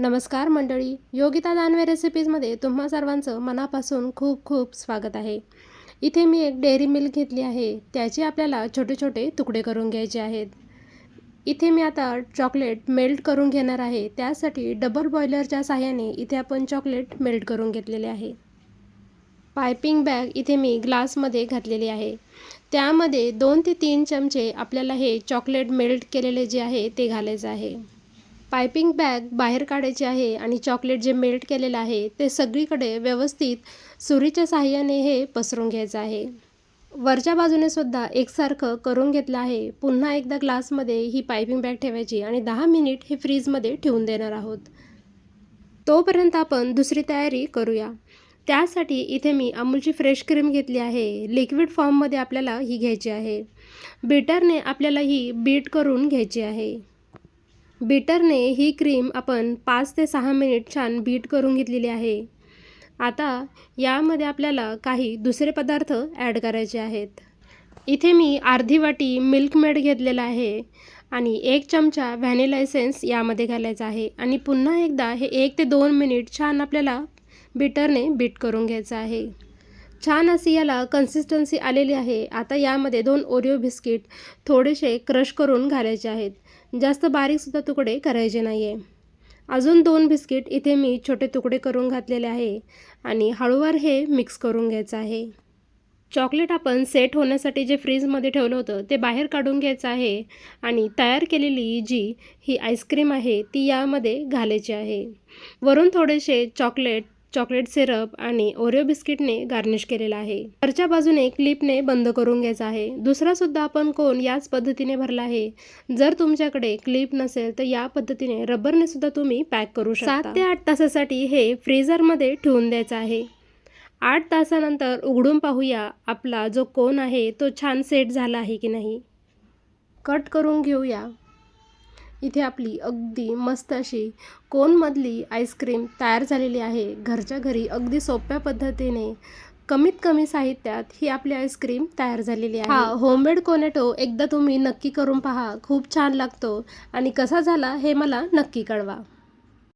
नमस्कार मंडळी योगिता दानवे रेसिपीजमध्ये तुम्हा सर्वांचं मनापासून खूप खूप स्वागत आहे. इथे मी एक डेअरी मिल्क घेतली आहे त्याचे आपल्याला छोटे छोटे तुकडे करून घ्यायचे आहेत. इथे मी आता चॉकलेट मेल्ट करून घेणार आहे त्यासाठी डबल बॉयलरच्या साह्याने इथे आपण चॉकलेट मेल्ट करून घेतलेले आहे. पायपिंग बॅग इथे मी ग्लासमध्ये घातलेली आहे. त्यामध्ये दोन ते तीन चमचे आपल्याला हे चॉकलेट मेल्ट केलेले जे आहे ते घालायचं आहे. पायपिंग बॅग बाहेर काढायची आहे आणि चॉकलेट जे मेल्ट केलेलं आहे ते सगळीकडे व्यवस्थित सुरीच्या साहाय्याने हे पसरून घ्यायचं आहे. वरच्या बाजूने सुद्धा एकसारखं करून घेतलं आहे. पुन्हा एकदा ग्लासमध्ये ही पायपिंग बॅग ठेवायची आणि दहा मिनिट हे फ्रीजमध्ये ठेवून देणार आहोत. तोपर्यंत आपण दुसरी तयारी करूया. त्यासाठी इथे मी अमूलची फ्रेश क्रीम घेतली आहे. लिक्विड फॉर्ममध्ये आपल्याला ही घ्यायची आहे. बीटरने आपल्याला ही बीट करून घ्यायची आहे. बीटरने ही क्रीम आपण पाच ते सहा मिनिट छान बीट करून घेतलेली आहे. आता यामध्ये आपल्याला काही दुसरे पदार्थ ॲड करायचे आहेत. इथे मी अर्धी वाटी मिल्क मेड घेतलेला आहे आणि एक चमचा व्हॅनिला एसेन्स यामध्ये घालायचा आहे आणि पुन्हा एकदा हे एक ते दोन मिनिट छान आपल्याला बीटरने बीट करून घ्यायचं आहे. छान अशी याला कन्सिस्टन्सी आलेली आहे. आता यामध्ये दोन ओरिओ बिस्किट थोडेसे क्रश करून घालायचे आहेत. जास्त बारीकसुद्धा तुकडे करायचे नाही आहे अजून दोन बिस्किट इथे मी छोटे तुकडे करून घातलेले आहे आणि हळूवार हे मिक्स करून घ्यायचं आहे. चॉकलेट आपण सेट होण्यासाठी जे फ्रीजमध्ये ठेवलं होतं ते बाहेर काढून घ्यायचं आहे आणि तयार केलेली जी ही आईस्क्रीम आहे ती यामध्ये घालायची आहे. वरून थोडेसे चॉकलेट चॉकलेट सिरप आणि ओरिओ बिस्किटने गार्निश केलेला आहे. वरच्या बाजूने क्लिपने बंद करून घ्यायचा आहे. दुसरासुद्धा आपण कोण याच पद्धतीने भरला आहे. जर तुमच्याकडे क्लिप नसेल तर या पद्धतीने रबरने सुद्धा तुम्ही पॅक करू शकता. सात ते आठ तासासाठी हे फ्रीझरमध्ये ठेवून द्यायचं आहे. आठ तासानंतर उघडून पाहूया आपला जो कोन आहे तो छान सेट झाला आहे की नाही. कट करून घेऊया. इथे आपली अगदी मस्त अशी कोनमधली आईस्क्रीम तयार झालेली आहे. घरच्या घरी अगदी सोप्या पद्धतीने कमीत कमी साहित्यात ही आपली आईस्क्रीम तयार झालेली आहे. हा होममेड कोनेटो एकदा तुम्ही नक्की करून पहा. खूप छान लागतो. आणि कसा झाला हे मला नक्की कळवा.